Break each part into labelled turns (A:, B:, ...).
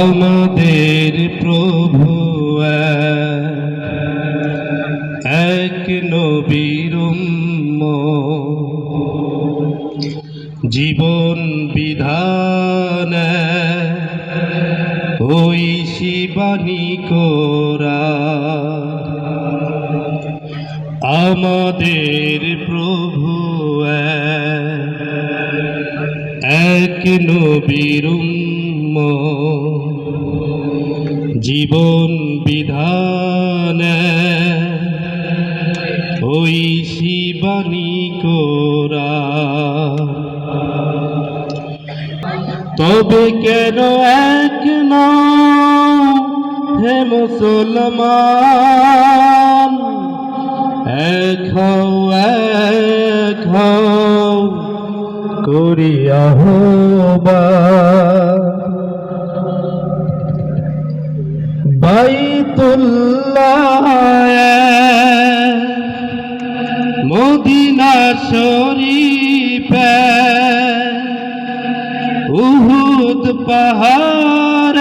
A: আমাদের প্রভু এক নবীর জীবন বিধান ওই শিবানী কোরা। আমাদের প্রভু এক নবীর উম্মত। জীবন বিধান, ওই শিবানী কোরা। তবে কেন এক নও হে মুসলমান? এক হও এক হও। করিয়া হবা। বাইতুল্লাহ মদিনা শরীফ উহুদ পাহাড়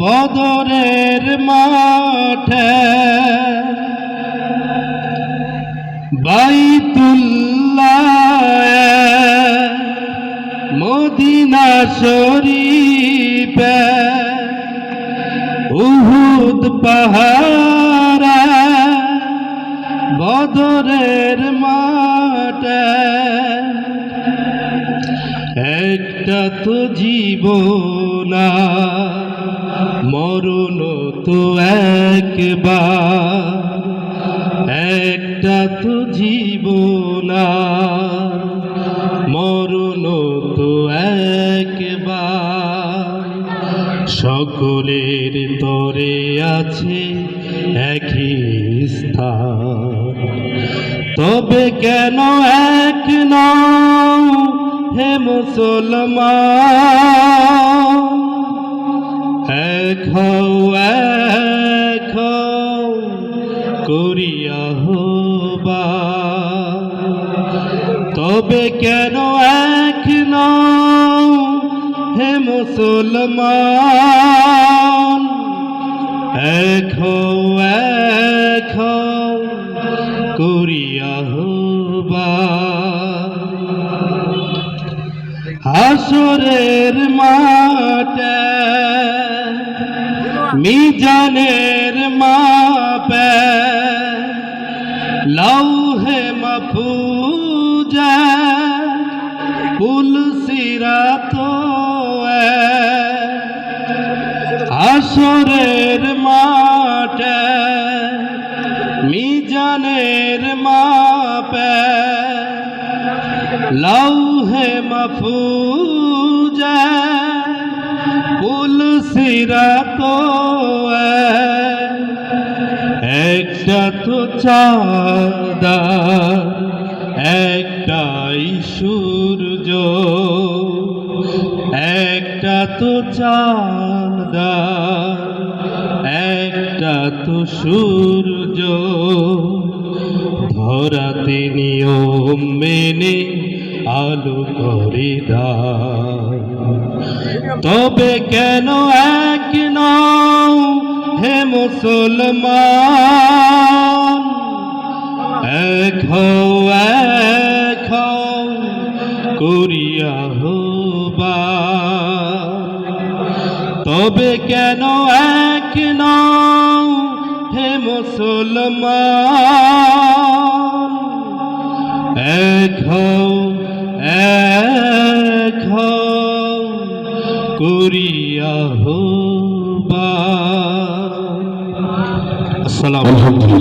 A: বদরের মাঠে বাইতুল্লাহ মদিনা শরীফ উহুদ পাহাড় বদরের মাঠে একটা তো জীবনা মরণ তো একবার। একটা তো জীবনা মরণ তো একবার। সকলের তরে আছে একই স্থান। তবে কেন এক নও হে মুসলমান? এক হও এক হও তবে কেন এক হে মুসলমান এক এক করিয়া হবা। হাসরের মাঠে মিজানের মাপে লৌহে মফুজা পুল সিরাত হাসরের মাঠে মিজানের মাপে। লৌহে মফুজা পুল সিরাত একটা তো চাঁদা একটাই সূর্য, একটা তো চাঁদা একটা তো সূর্য। ধরাতে নিয়ম মেনে আলো করে তবে কেন এক নও হে মুসলমান? এক হও এক হও, করিয়া হবা তবে কেন এক নও হে মুসলমান? এক হও এক হও, করিয়া হবা আসসালামু আলাইকুম।